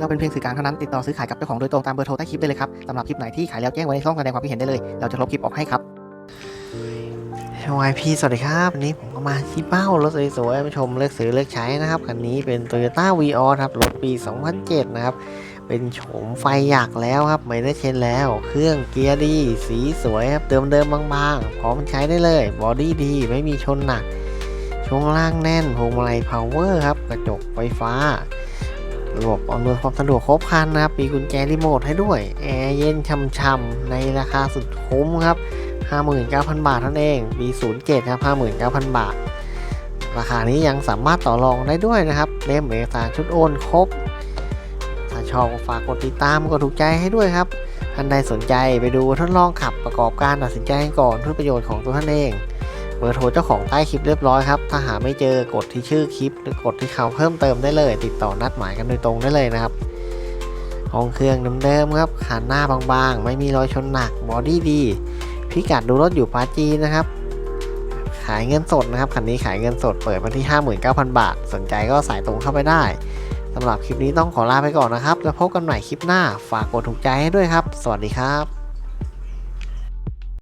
เราเป็นเพียงสื่อกลางเท่านั้นติดต่อซื้อขายกับเจ้าของโดยตรงตามเบอร์โทรใต้คลิปได้เลยครับสำหรับคลิปไหนที่ขายแล้วแจ้งไว้ในช่องแสดงความคิดเห็นได้เลย เราจะลบคลิปออกให้ครับ YP สวัสดีครับวันนี้ผมก็มาที่เป้ารถสวยๆมาชมเลือกซื้อเลือกใช้นะครับคันนี้เป็น Toyota v ีออครับรถปี 2007 นะครับ เป็นโฉมไฟหยักแล้วครับไม่ได้เชนแล้ว เครื่องเกียร์ดี สีสวยครับเดิมเดิมบางๆพร้อมใช้ได้เลยบอดี้ดีไม่มีชนหนักช่วงล่างแน่นพวงมาลัยพาวเวอร์ครับกระจกไฟฟ้า ระบบอำนวยความสะดวกครบครันนะครับ มีกุญแจรีโมทให้ด้วย แอร์เย็นช่ำๆในราคาสุดคุ้มครับ 59,000 บาทเท่านั้นเองปี07ครับ59,000 บาท ราคานี้ยังสามารถต่อรองได้ด้วยนะครับเล่มเอกสารชุดโอนครบ ถ้าชอบฝากกดติดตามกดถูกใจให้ด้วยครับท่านใดสนใจไปดูทดลองขับประกอบการตัดสินใจก่อนเพื่อประโยชน์ของตัวท่านเอง เบอร์โทรเจ้าของใต้คลิปเรียบร้อยครับ ถ้าหาไม่เจอกดที่ชื่อคลิป หรือกดที่เขาเพิ่มเติมได้เลย ติดต่อนัดหมายกันโดยตรงได้เลยนะครับห้องเครื่องเดิมๆครับขาหน้าบางๆ ไม่มีรอยชนหนักบอดี้ดีพิกัดดูรถอยู่ปาจีนนะครับ ขายเงินสดนะครับคันนี้ขายเงินสดเปิดมาที่ 59,000 บาท สนใจก็สายตรงเข้าไปได้สำหรับคลิปนี้ต้องขอลาไปก่อนนะครับ แล้วพบกันใหม่คลิปหน้า ฝากกดถูกใจให้ด้วยครับ สวัสดีครับ